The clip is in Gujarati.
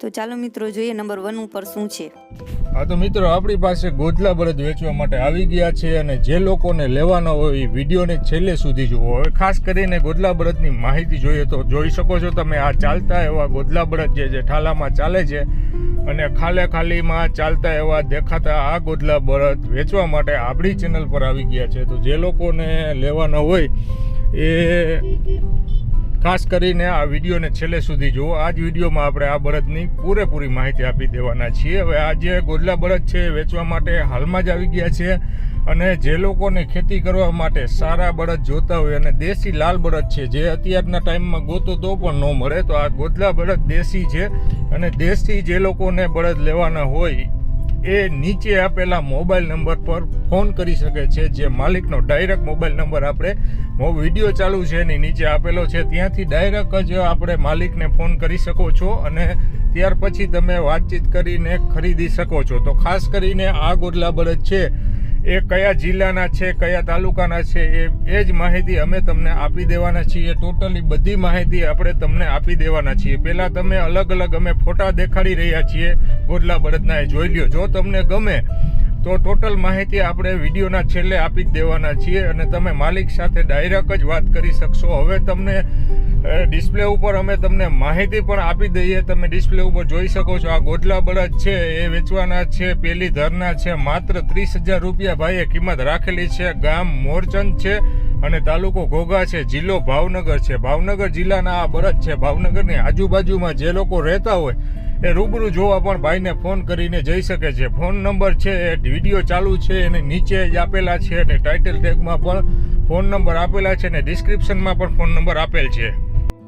તો ચાલો મિત્રો જોઈએ નંબર વન ઉપર શું છે. હા, તો મિત્રો, આપણી પાસે ગોધલા બળદ વેચવા માટે આવી ગયા છે અને જે લોકોને લેવાના હોય એ વિડીયોને છેલ્લે સુધી જુઓ. હવે ખાસ કરીને ગોધલા બળદની માહિતી જોઈએ તો જોઈ શકો છો તમે, આ ચાલતા એવા ગોધલા બળદ જે ઠાલામાં ચાલે છે અને ખાલે ખાલીમાં ચાલતા એવા દેખાતા આ ગોધલા બળદ વેચવા માટે આપણી ચેનલ પર આવી ગયા છે. તો જે લોકોને લેવાના હોય એ ખાસ કરીને આ વિડીયોને છેલ્લે સુધી જુઓ. આ જ વિડીયોમાં આપણે આ બળદની પૂરેપૂરી માહિતી આપી દેવાના છીએ. હવે આ જે ગોદલા બળદ છે વેચવા માટે હાલમાં જ આવી ગયા છે અને જે લોકોને ખેતી કરવા માટે સારા બળદ જોતા હોય અને દેશી લાલ બળદ છે, જે અત્યારના ટાઈમમાં ગોતો તો પણ ન મળે, તો આ ગોદલા બળદ દેશી છે અને દેશી જે લોકોને બળદ લેવાના હોય એ નીચે આપેલા મોબાઈલ નંબર પર ફોન કરી શકે છે, જે માલિકનો ડાયરેક્ટ મોબાઈલ નંબર આપણે વીડિયો ચાલુ છે, એની નીચે આપેલો છે. ત્યાંથી ડાયરેક્ટ જ આપણે માલિકને ફોન કરી શકો છો અને ત્યાર પછી તમે વાતચીત કરીને ખરીદી શકો છો. તો ખાસ કરીને આ ગોડલા બળદ છે એ કયા જિલ્લાના છે, કયા તાલુકાના છે, એ એ જ માહિતી અમે તમને આપી દેવાના છીએ. ટોટલી બધી માહિતી આપણે તમને આપી દેવાના છીએ. પહેલાં તમે અલગ અલગ અમે ફોટા દેખાડી રહ્યા છીએ. ગોડલા બળદના એ જોઈ લ્યો. જો તમને ગમે, તો ટોટલ માહિતી આપણે વિડીયોના છેલ્લે આપી જ દેવાના છીએ અને તમે માલિક સાથે ડાયરેક્ટ જ વાત કરી શકશો. હવે તમને ડિસ્પ્લે ઉપર અમે તમને માહિતી પણ આપી દઈએ. તમે ડિસ્પ્લે ઉપર જોઈ શકો છો, આ ગોટલા બળદ છે, એ વેચવાના છે, પેલી ધરના છે, માત્ર ત્રીસ હજાર રૂપિયા ભાઈએ કિંમત રાખેલી છે. ગામ મોરચંદ છે અને તાલુકો ઘોઘા છે, જિલ્લો ભાવનગર છે. ભાવનગર જિલ્લાના આ બળદ છે. ભાવનગરની આજુબાજુમાં જે લોકો રહેતા હોય, એ રૂબરૂ જોવા પણ ભાઈને ફોન કરીને જઈ શકે છે. ફોન નંબર છે, એ વીડિયો ચાલુ છે, એને નીચે જ આપેલા છે અને ટાઇટલ ટેગમાં પણ ફોન નંબર આપેલા છે અને ડિસ્ક્રિપ્શનમાં પણ ફોન નંબર આપેલ છે.